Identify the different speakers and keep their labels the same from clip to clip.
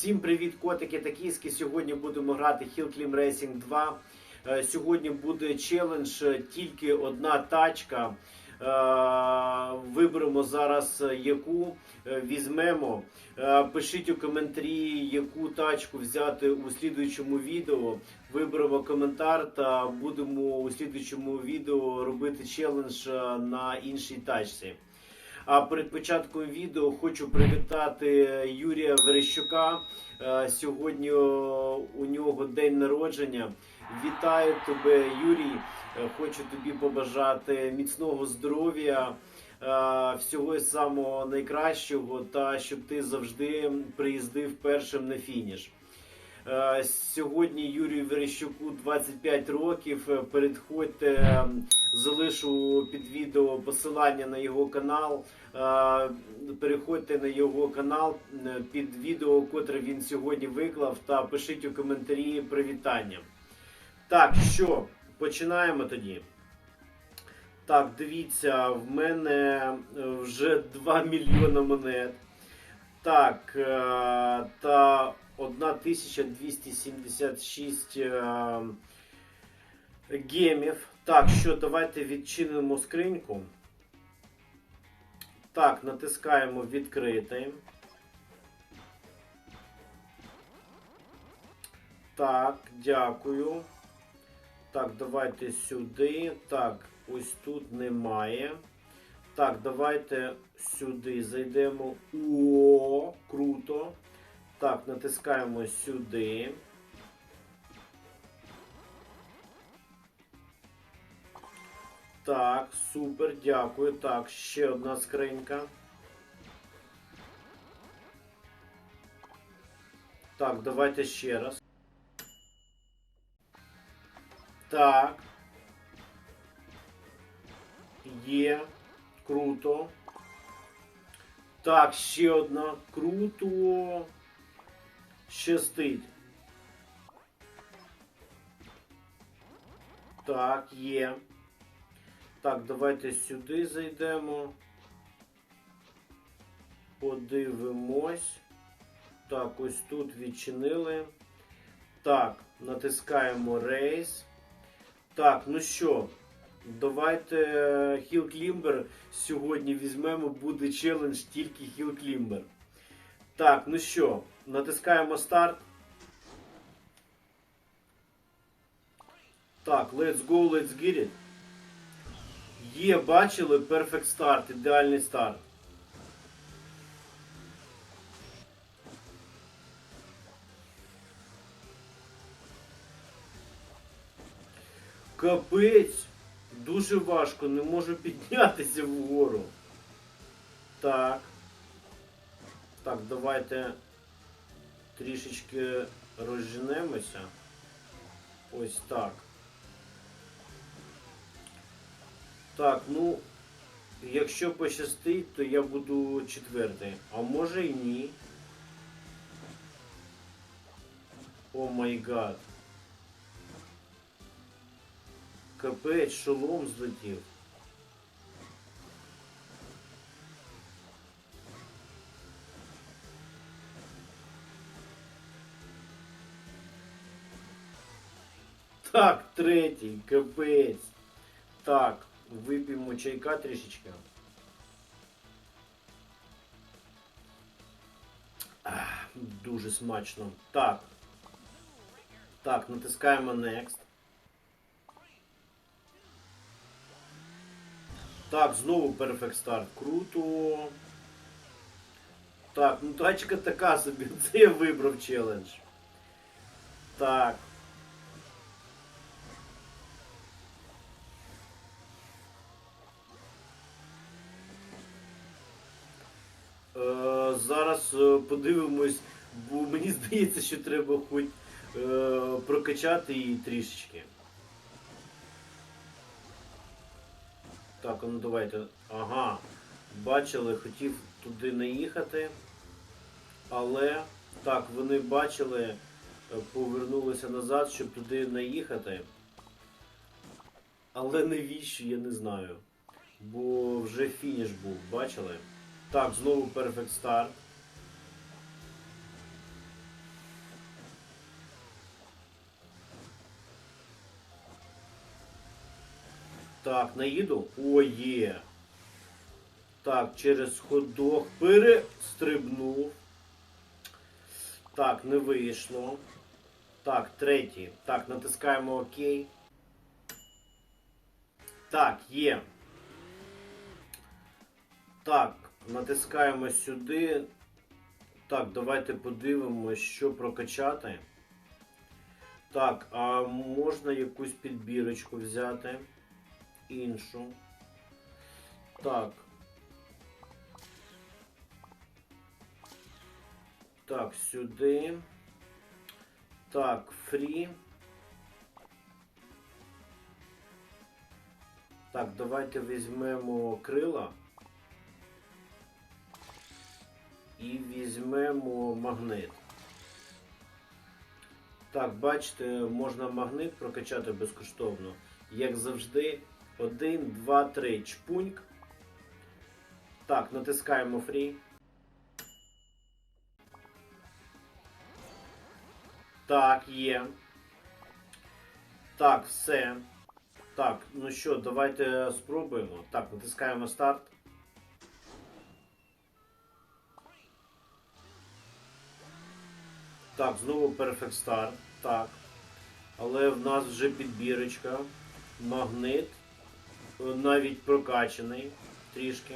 Speaker 1: Всім привіт, котики та кіски. Сьогодні будемо грати Hill Climb Racing 2. Е, Сьогодні буде челендж е, тільки одна тачка. Е, Виберемо зараз яку візьмемо. Пишіть у коментарі, яку тачку взяти у слідуючому відео. Виберемо коментар та будемо у слідуючому відео робити челендж на іншій тачці. А перед початком відео хочу привітати Юрія Верещука. Е, Сьогодні у нього день народження. Вітаю тебе, Юрій. Е, Хочу тобі побажати міцного здоров'я, е, всього самого найкращого, та щоб ти завжди приїздив першим на фініш. Е, Сьогодні Юрію Верещуку 25 років. Е, Переходьте, е, залишу під відео посилання на його канал. Переходьте на його канал під відео, котре він сьогодні виклав, та пишіть у коментарі привітання. Так, що, починаємо тоді. Так, дивіться, в мене вже 2 мільйони монет. Так, та 1276 е, гемів. Так, що, давайте відчинимо скриньку. Так, натискаємо відкрити. Так, дякую. Так, давайте сюди. Так, ось тут немає. Так, давайте сюди зайдемо. О, круто. Так, натискаємо сюди. Так, супер, дякую. Так, ще одна скринька. Так, давайте ще раз. Так. Є. Круто. Так, ще одна. Круто. Щастить. Так, є. Так, давайте сюди зайдемо. Подивимось. Так, ось тут відчинили. Так, натискаємо рейс. Так, ну що, давайте Climber сьогодні візьмемо, буде челендж тільки Climber. Так, ну що, натискаємо старт. Так, let's go, let's get it. Є, бачили, Perfect старт, ідеальний старт. Капець! Дуже важко, не можу піднятися вгору. Так. Так, давайте трішечки розженемося. Ось так. Так, ну, якщо пощастить, то я буду четвертий. А може і ні. О май гад. Капець, шолом злетів. Так, третій, капець. Так, вип'ємо чайка трішечки. Ах, дуже смачно. Так. Так, натискаємо Next. Так, знову Perfect Start. Круто. Так, ну тачка така собі. Це я вибрав челендж. Так. Зараз е, подивимось, бо мені здається, що треба хоч е, прокачати її трішечки. Так, ну давайте. Ага. Бачили, хотів туди наїхати. Але так, вони бачили, е, повернулися назад, щоб туди наїхати. Але навіщо, я не знаю. Бо вже фініш був, бачили? Так, знову Perfect Start. Так, наїду. О, є. Так, через ходок перестрибнув. Так, не вийшло. Так, третій. Так, натискаємо ОК. Так, є. Так, натискаємо сюди. Так, давайте подивимось, що прокачати. Так, а можна якусь підбірочку взяти? Іншу. Так. Так, сюди. Так, фрі. Так, давайте візьмемо крила. І візьмемо магнит. Так, бачите, можна магнит прокачати безкоштовно. Як завжди, 1, 2, 3 чпуньк. Так, натискаємо фрі. Так, є. Так, все. Так, ну що, давайте спробуємо. Так, натискаємо старт. Так, знову Perfect Star. Так. Але в нас вже підбірочка. Магнит. е, Навіть прокачаний трішки.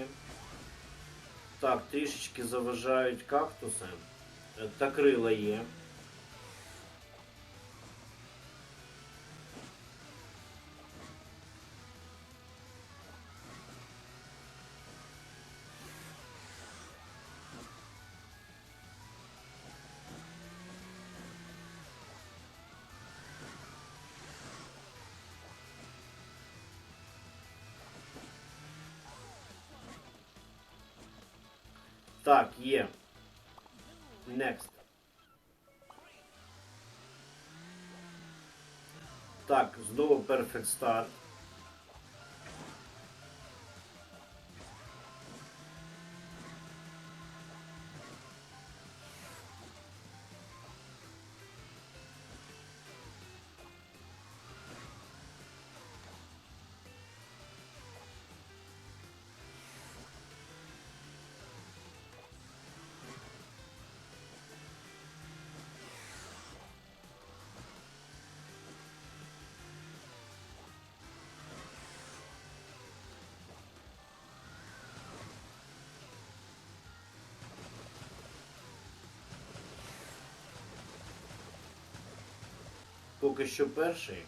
Speaker 1: Так, трішечки заважають кактуси. Е, Та крила є. Так, є. Next. Так, знову Perfect Start. Поки що перший.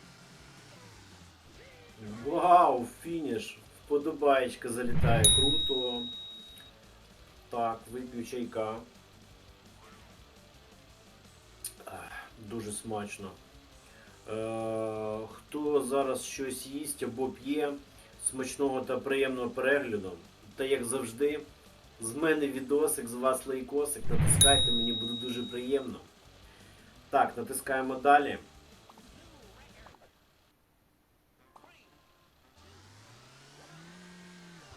Speaker 1: Вау, фініш! Вподобаєчка залітає. Круто. Так, вип'ю чайка. Дуже смачно. Е, хто зараз щось їсть або п'є, смачного та приємного перегляду. Та як завжди, з мене відосик, з вас лайкосик. Натискайте, мені буде дуже приємно. Так, натискаємо далі.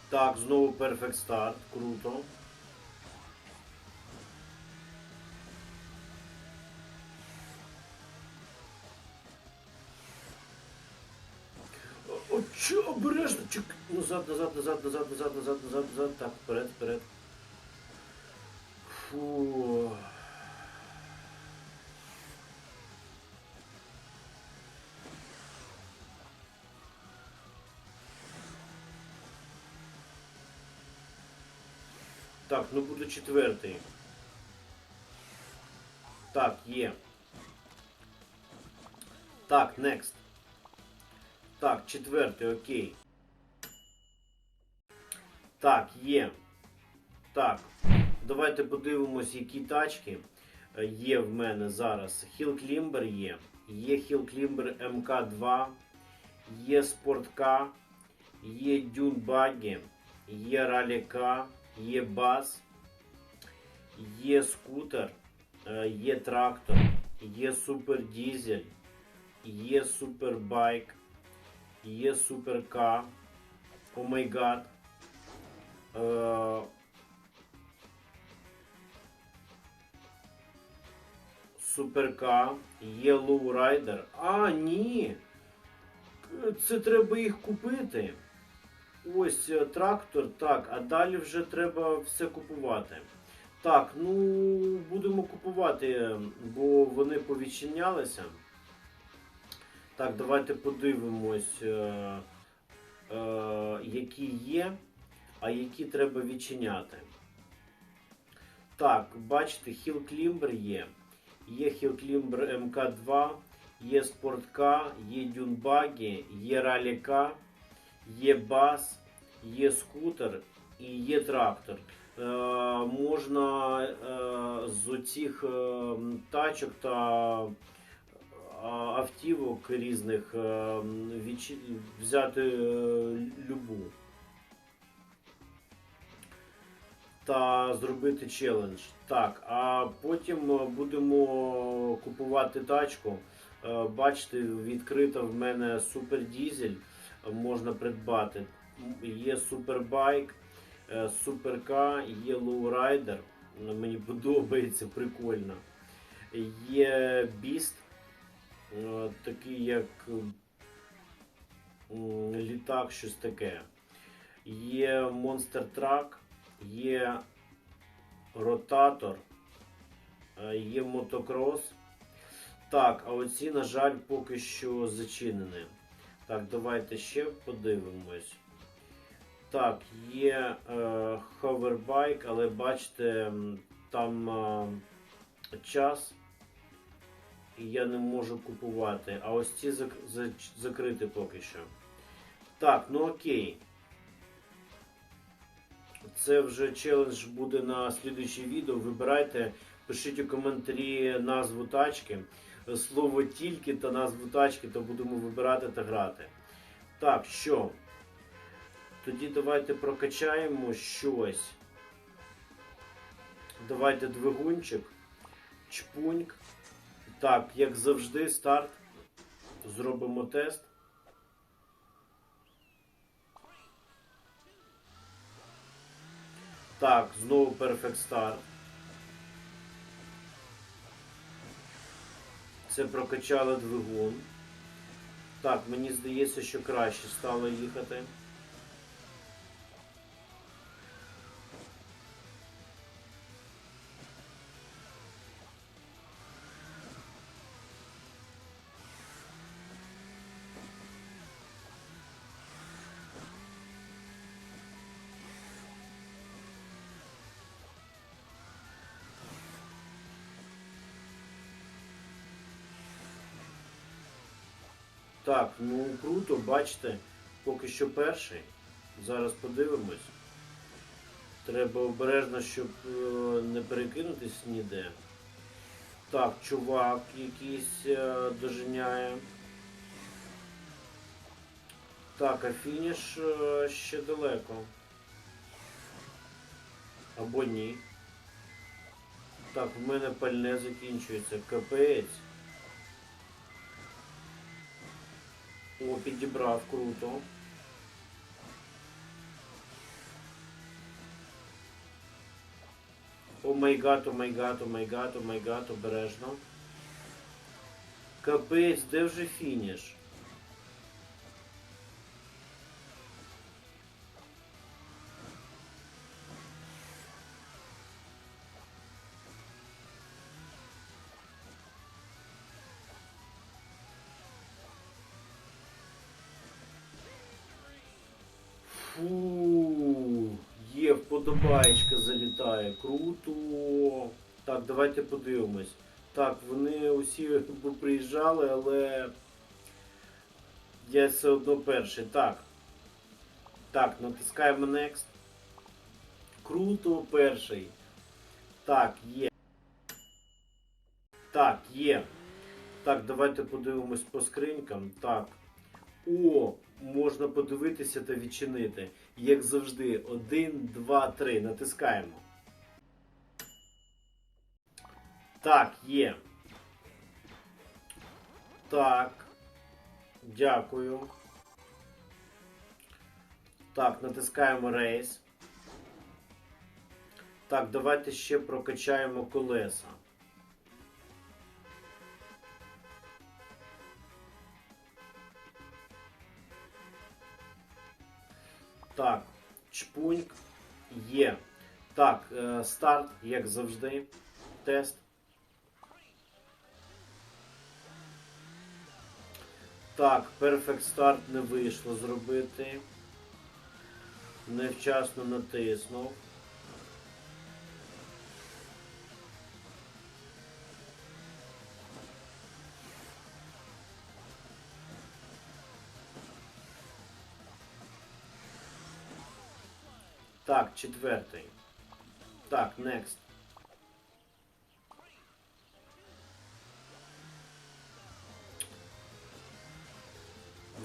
Speaker 1: Так, знову Perfect Start. Круто. О, чо, обережно? Чек. Назад, назад, назад, назад, назад, назад, назад, назад. Так, вперед, вперед. Фу. Так, ну буду четвертий. Так, є. Так, next. Так, четвертий, окей. Так, є. Так. Давайте подивимось, які тачки е, є в мене зараз. Hill Climber є. Є Hill Climber МК2, є Спортка, є Dune Buggy, є K, є Бас, є скутер, е, є трактор, є Супер Дізель, є Супербайк, є Суперка, О май гад. Е, Суперка, є Лоурайдер. А, ні. це треба їх купити. Ось е, трактор, так, а далі вже треба все купувати. Так, ну будемо купувати, бо вони повідчинялися. Так, давайте подивимось, е, е, які є, а які треба відчиняти. Так, бачите, Climber є. Є Climber МК2, є Спортка, є Дюнбагі, є Раліка, є бас, є скутер і є трактор. Е, можна е, з оцих е, тачок та автівок різних е, відчи- взяти е, любу. Та зробити челендж. Так, а потім е, будемо купувати тачку. Е, Бачите, відкрита в мене супердізель, можна придбати. Є супербайк, е, суперка, є лоурайдер. Мені подобається, прикольно. Є біст, е, такий як літак, щось таке. Є Monster Truck, є ротатор, е, є мотокрос. Так, а оці, на жаль, поки що зачинені. Так, давайте ще подивимось. Так, є е, але бачите, там е, час. І я не можу купувати. А ось ці зак- закриті поки що. Так, ну окей. Це вже челендж буде на слідуюче відео. Вибирайте, пишіть у коментарі назву тачки, слово тільки та назву тачки, то будемо вибирати та грати. Так, що? Тоді давайте прокачаємо щось. Давайте двигунчик, чпуньк. Так, як завжди, старт. Зробимо тест. Так, знову Perfect Start. Це прокачало двигун. Так, мені здається, що краще стало їхати. Так, ну круто, бачите, поки що перший. Зараз подивимось. Треба обережно, щоб е, не перекинутись ніде. Так, чувак якийсь е, доженяє. Так, а фініш е, ще далеко. Або ні. Так, в мене пальне закінчується. Капець. О, підібрав, круто. О май гад, о май гад, о май гад, о май обережно. Капець, де вже фініш? Є вподобаєчка залітає. Круто. Так, давайте подивимось. Так, вони усі приїжджали, але я все одно перший. Так. Так, натискаємо Next. Круто, перший. Так, є. Так, є. Так, давайте подивимось по скринькам. Так. О, можна подивитися та відчинити. Як завжди, 1, 2, 3. Натискаємо. Так, є. Так. Дякую. Так, натискаємо рейс. Так, давайте ще прокачаємо колеса. Так, чпуньк є. Так, е, старт, як завжди. Тест. Так, перфект старт не вийшло зробити. Невчасно натиснув. Так, четвертий. Так, next.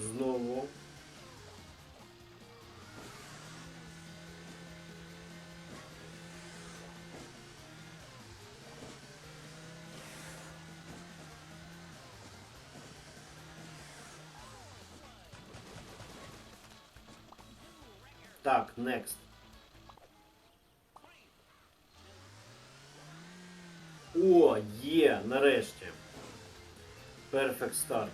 Speaker 1: Знову. Так, next. О, є, нарешті. Perfect start.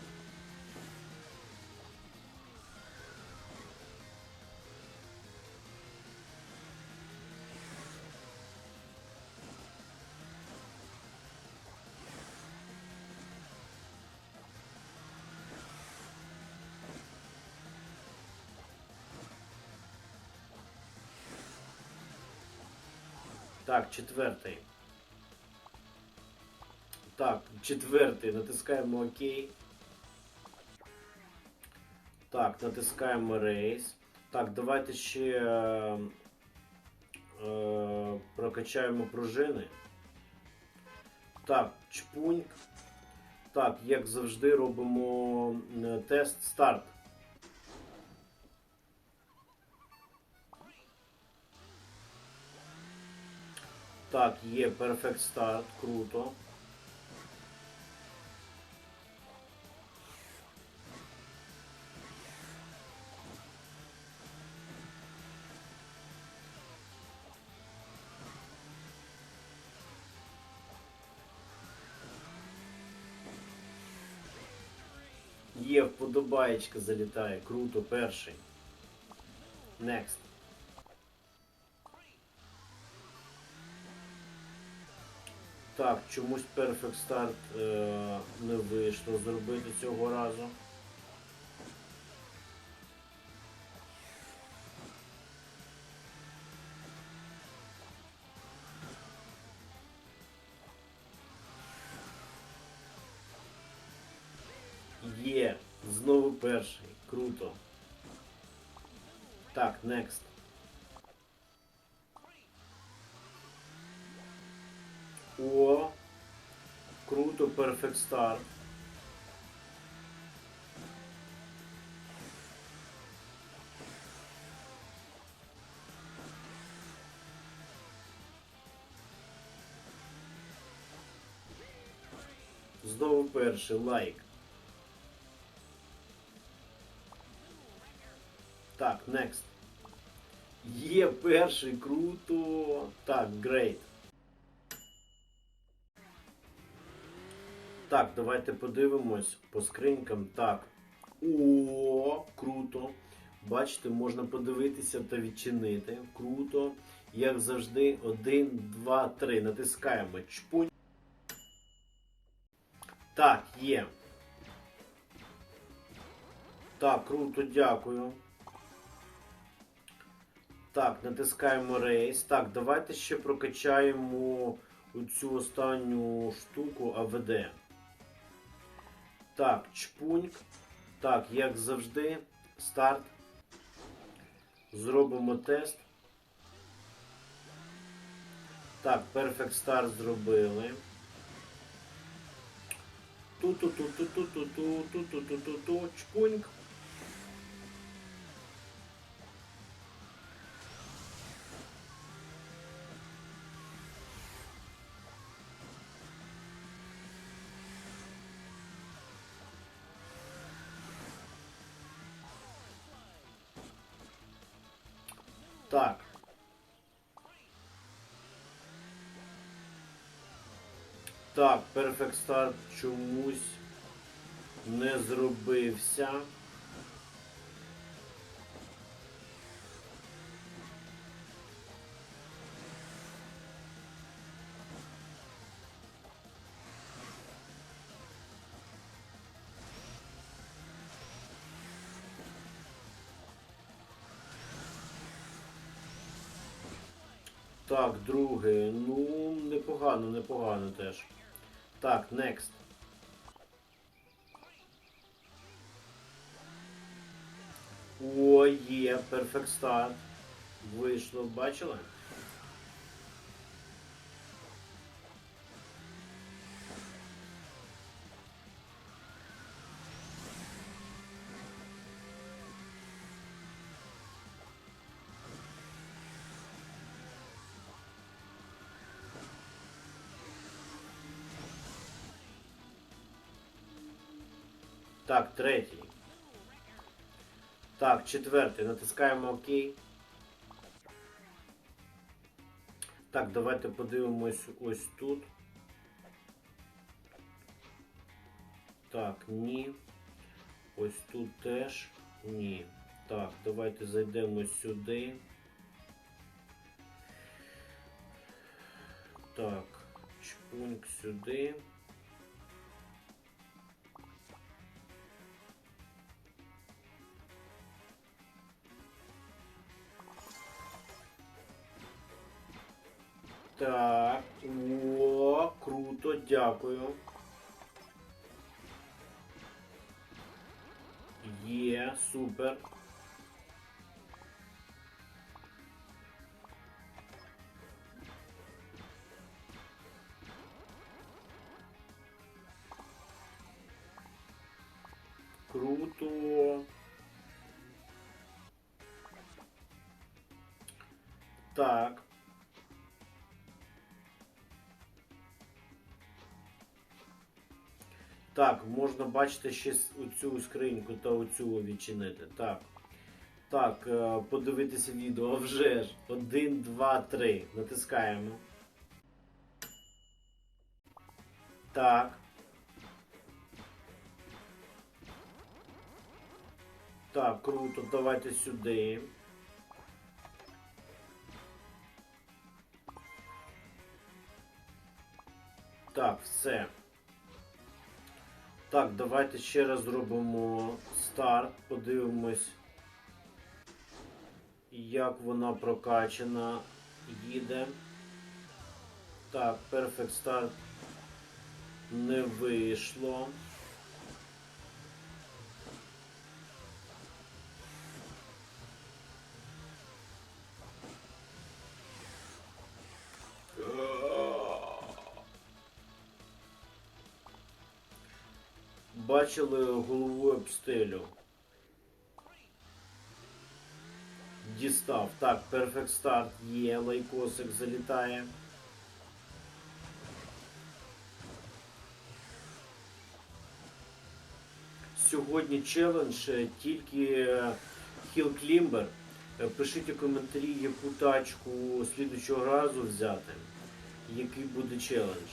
Speaker 1: Так, четвертий. Четвертий. Натискаємо ОК. Так, натискаємо рейс. Так, давайте ще е, е, прокачаємо пружини. Так, чпуньк. Так, як завжди, робимо е, тест старт. Так, є Perfect Start, круто. Є вподобаєчка залітає, круто, перший. Next. Так, чомусь Perfect Start е, не вийшло зробити цього разу. Перший. Круто. Так, next. О, круто, Perfect Start. Знову перший лайк. Next. Є перший, круто. Так, great. Так, давайте подивимось по скринькам. Так. О, круто. Бачите, можна подивитися та відчинити. Круто. Як завжди, один, два, три. Натискаємо чпунь. Так, є. Так, круто, дякую. Так, натискаємо рейс. Так, давайте ще прокачаємо оцю останню штуку АВД. Так, чпуньк. Так, як завжди, старт. Зробимо тест. Так, Perfect Start зробили. Ту-ту-ту-ту-ту-ту-ту-ту-ту-ту-ту-ту, Так, Perfect Start чомусь не зробився. Так, друге, ну непогано, непогано теж. Так, next. О, є, Perfect Start. Вийшло, бачили? Так, третій. Так, четвертий. Натискаємо ОК. Так, давайте подивимось ось тут. Так, ні. Ось тут теж ні. Так, давайте зайдемо сюди. Так, чпуньк сюди. Так, о, круто, дякую. Є, супер. Круто. Так. Так, можна бачити ще оцю скриньку та оцю відчинити. Так. Так, е, подивитися відео, вже ж. Один, два, три. Натискаємо. Так. Так, круто, давайте сюди. Так, все. Так, давайте ще раз зробимо старт, подивимось, як вона прокачана, їде. Так, Perfect Start не вийшло. Бачили головою об стелю. Дістав. Так, Perfect Start є, лайкосик залітає. Сьогодні челендж е, тільки е, Hill Climber. Е, Пишіть у коментарі, яку тачку слідучого разу взяти, який буде челендж.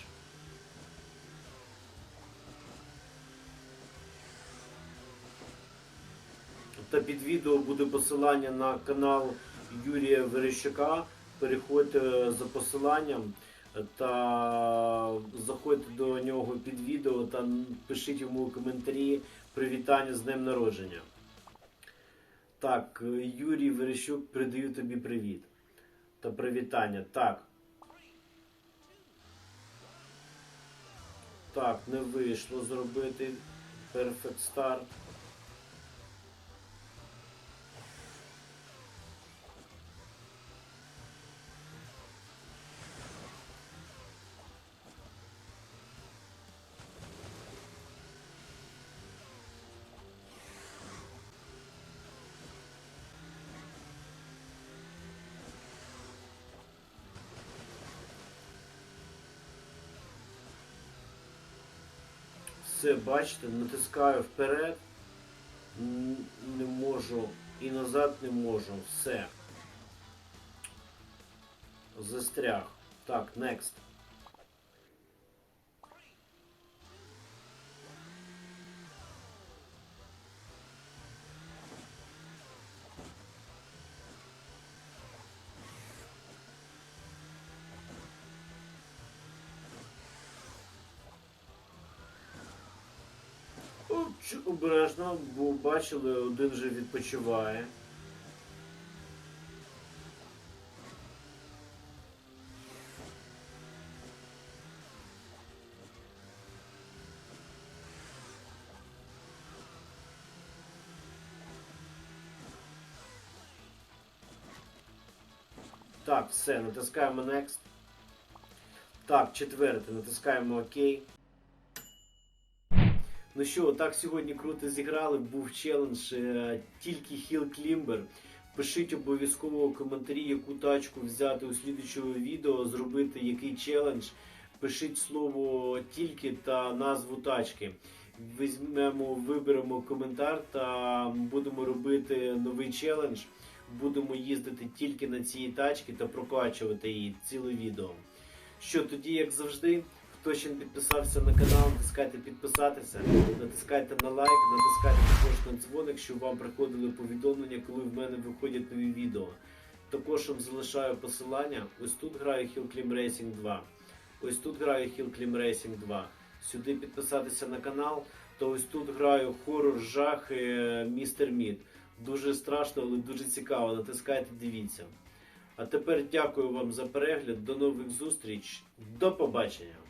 Speaker 1: Та під відео буде посилання на канал Юрія Верещака. Переходьте за посиланням та заходьте до нього під відео та пишіть йому коментарі привітання з днем народження. Так, Юрій Верещук, передаю тобі привіт та привітання. Так. Так, не вийшло зробити Perfect Start. Все, бачите, натискаю вперед, не можу і назад не можу. Все. Застряг. Так, next. обережно, бо бачили, один вже відпочиває. Так, все, натискаємо Next. Так, четверте, натискаємо ОК. Ну що, так сьогодні круто зіграли. Був челендж е, тільки Hill Climber. Пишіть обов'язково коментарі, яку тачку взяти у слідчого відео, зробити який челендж. Пишіть слово тільки та назву тачки. Візьмемо, виберемо коментар та будемо робити новий челендж. Будемо їздити тільки на цій тачці та прокачувати її ціле відео. Що тоді, як завжди, хто ще не підписався на канал, натискайте підписатися, натискайте на лайк, натискайте також на дзвоник, щоб вам приходили повідомлення, коли в мене виходять нові відео. Також вам залишаю посилання. Ось тут граю Hill Climb Racing 2. Ось тут граю Hill Climb Racing 2. Сюди підписатися на канал, то ось тут граю хорор жах е, Містер Мід. Дуже страшно, але дуже цікаво. Натискайте, дивіться. А тепер дякую вам за перегляд. До нових зустріч. До побачення!